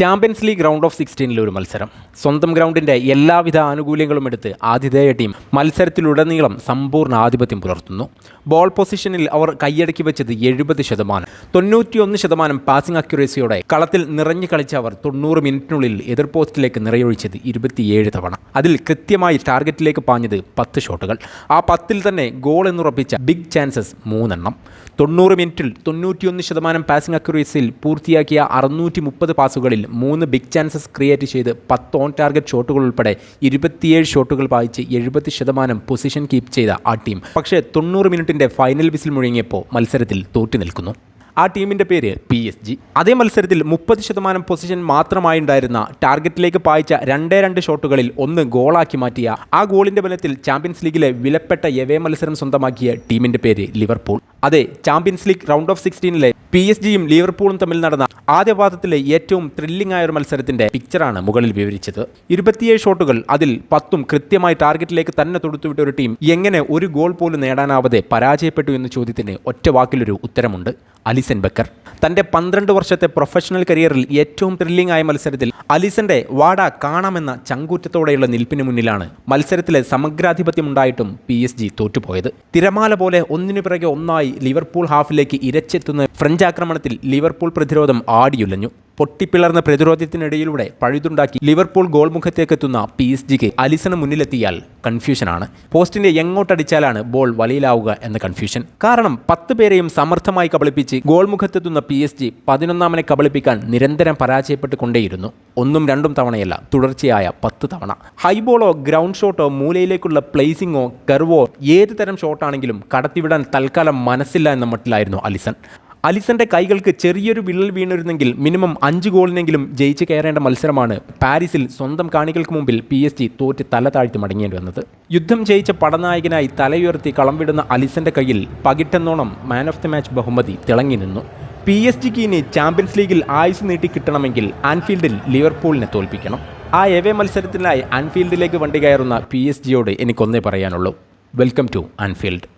Champions league round of സിക്സ്റ്റീനിലെ ഒരു മത്സരം. സ്വന്തം ഗ്രൗണ്ടിന്റെ എല്ലാവിധ ആനുകൂല്യങ്ങളും എടുത്ത് ആതിഥേയ ടീം മത്സരത്തിലുടനീളം സമ്പൂർണ ആധിപത്യം പുലർത്തുന്നു. ബോൾ പൊസിഷനിൽ അവർ കൈയടക്കി വെച്ചത് എഴുപത് ശതമാനം. തൊണ്ണൂറ്റിയൊന്ന് ശതമാനം പാസിംഗ് അക്യുറേസിയോടെ കളത്തിൽ നിറഞ്ഞു കളിച്ച അവർ തൊണ്ണൂറ് മിനിറ്റിനുള്ളിൽ എതിർ പോസ്റ്റിലേക്ക് നിറയൊഴിച്ചത് ഇരുപത്തിയേഴ് തവണ. അതിൽ കൃത്യമായി ടാർഗറ്റിലേക്ക് പാഞ്ഞത് പത്ത് ഷോട്ടുകൾ. ആ പത്തിൽ തന്നെ ഗോൾ എന്നുറപ്പിച്ച ബിഗ് ചാൻസസ് മൂന്നെണ്ണം. തൊണ്ണൂറ് മിനിറ്റിൽ തൊണ്ണൂറ്റിയൊന്ന് ശതമാനം പാസിംഗ് അക്യുറേസിയിൽ പൂർത്തിയാക്കിയ അറുന്നൂറ്റി മുപ്പത് പാസുകളിൽ മൂന്ന് ബിഗ് ചാൻസസ് ക്രിയേറ്റ് ചെയ്ത് പത്ത് ഓൺ ടാർഗറ്റ് ഷോട്ടുകൾ ഉൾപ്പെടെ ഇരുപത്തിയേഴ് ഷോട്ടുകൾ പായിച്ച് എഴുപത്തി ശതമാനം പൊസിഷൻ കീപ്പ് ചെയ്ത ആ ടീം പക്ഷേ തൊണ്ണൂറ് മിനിറ്റിന്റെ ഫൈനൽ വിസിൽ മുഴങ്ങിയപ്പോൾ മത്സരത്തിൽ തോറ്റു നിൽക്കുന്നു. ആ ടീമിന്റെ പേര് പി എസ് ജി അതേ മത്സരത്തിൽ മുപ്പത് ശതമാനം പൊസിഷൻ മാത്രമായി ഉണ്ടായിരുന്ന ടാർഗറ്റിലേക്ക് പായിച്ച രണ്ടേ രണ്ട് ഷോട്ടുകളിൽ ഒന്ന് ഗോളാക്കി മാറ്റിയ ആ ഗോളിന്റെ ബലത്തിൽ ചാമ്പ്യൻസ് ലീഗിലെ വിലപ്പെട്ട എവേ മത്സരം സ്വന്തമാക്കിയ ടീമിന്റെ പേര് ലിവർപൂൾ അതെ ചാമ്പ്യൻസ് ലീഗ് റൗണ്ട് ഓഫ് സിക്സ്റ്റീനിലെ പി എസ് ജിയും ലിവർപൂളും തമ്മിൽ നടന്ന ആദ്യപാദത്തിലെ ഏറ്റവും ത്രില്ലിംഗ് ആയ ഒരു മത്സരത്തിന്റെ പിക്ചറാണ് മുകളിൽ വിവരിച്ചത്. ഇരുപത്തിയേഴ് ഷോട്ടുകൾ അതിൽ പത്തും കൃത്യമായി ടാർഗറ്റിലേക്ക് തന്നെ തൊടുത്തുവിട്ട ഒരു ടീം എങ്ങനെ ഒരു ഗോൾ പോലും നേടാനാവാതെ പരാജയപ്പെട്ടു എന്ന ചോദ്യത്തിന് ഒറ്റ വാക്കിലൊരു ഉത്തരമുണ്ട്. അലിസൻ ബക്കർ. തന്റെ പന്ത്രണ്ട് വർഷത്തെ പ്രൊഫഷണൽ കരിയറിൽ ഏറ്റവും ത്രില്ലിംഗ് ആയ മത്സരത്തിൽ അലിസന്റെ വാട കാണാമെന്ന ചങ്കൂറ്റത്തോടെയുള്ള നിൽപ്പിന് മുന്നിലാണ് മത്സരത്തിലെ സമഗ്രാധിപത്യം ഉണ്ടായിട്ടും പി എസ് ജി തോറ്റുപോയത്. തിരമാല പോലെ ഒന്നിനു പിറകെ ഒന്നായി ലിവർപൂൾ ഹാഫിലേക്ക് ഇരച്ചെത്തുന്ന ഫ്രഞ്ച് ആക്രമണത്തിൽ ലിവർപൂൾ പ്രതിരോധം ആടിയുലഞ്ഞു. പൊട്ടിപ്പിളർന്ന പ്രതിരോധത്തിനിടയിലൂടെ പഴുതുണ്ടാക്കി ലിവർപൂൾ ഗോൾ മുഖത്തേക്കെത്തുന്ന പി എസ് ജിക്ക് അലിസണ് മുന്നിലെത്തിയാൽ കൺഫ്യൂഷനാണ്. പോസ്റ്റിന്റെ എങ്ങോട്ടടിച്ചാലാണ് ബോൾ വലയിലാവുക എന്ന കൺഫ്യൂഷൻ. കാരണം പത്ത് പേരെയും സമർത്ഥമായി കബളിപ്പിച്ച് ഗോൾ മുഖത്തെത്തുന്ന പി എസ് ജി പതിനൊന്നാമനെ കബളിപ്പിക്കാൻ നിരന്തരം പരാജയപ്പെട്ടുകൊണ്ടേയിരുന്നു. ഒന്നും രണ്ടും തവണയല്ല തുടർച്ചയായ പത്ത് തവണ. ഹൈബോളോ ഗ്രൗണ്ട് ഷോട്ടോ മൂലയിലേക്കുള്ള പ്ലേസിംഗോ കർവോ ഏത് തരം ഷോട്ടാണെങ്കിലും കടത്തിവിടാൻ തൽക്കാലം മനസ്സില്ല എന്ന മട്ടിലായിരുന്നു അലിസൺ. അലിസന്റെ കൈകൾക്ക് ചെറിയൊരു വിള്ളൽ വീണിരുന്നെങ്കിൽ മിനിമം അഞ്ച് ഗോളിനെങ്കിലും ജയിച്ച് കയറേണ്ട മത്സരമാണ് പാരീസിൽ സ്വന്തം കാണികൾക്ക് മുമ്പിൽ പി എസ് ജി തോറ്റ് തല താഴ്ത്തി മടങ്ങേണ്ടി വന്നത്. യുദ്ധം ജയിച്ച പടനായകനായി തലയുയർത്തി കളം വിടുന്ന അലിസന്റെ കയ്യിൽ പകിട്ടെന്നോണം മാൻ ഓഫ് ദി മാച്ച് ബഹുമതി തിളങ്ങി നിന്നു. പി എസ് ജിക്ക് ഇനി ചാമ്പ്യൻസ് ലീഗിൽ ആയുസ് നീട്ടി കിട്ടണമെങ്കിൽ ആൻഫീൽഡിൽ ലിവർപൂളിനെ തോൽപ്പിക്കണം. ആ എവേ മത്സരത്തിനായി ആൻഫീൽഡിലേക്ക് വണ്ടി കയറുന്ന പി എസ് ജിയോട് എനിക്കൊന്നേ പറയാനുള്ളൂ. Welcome to Anfield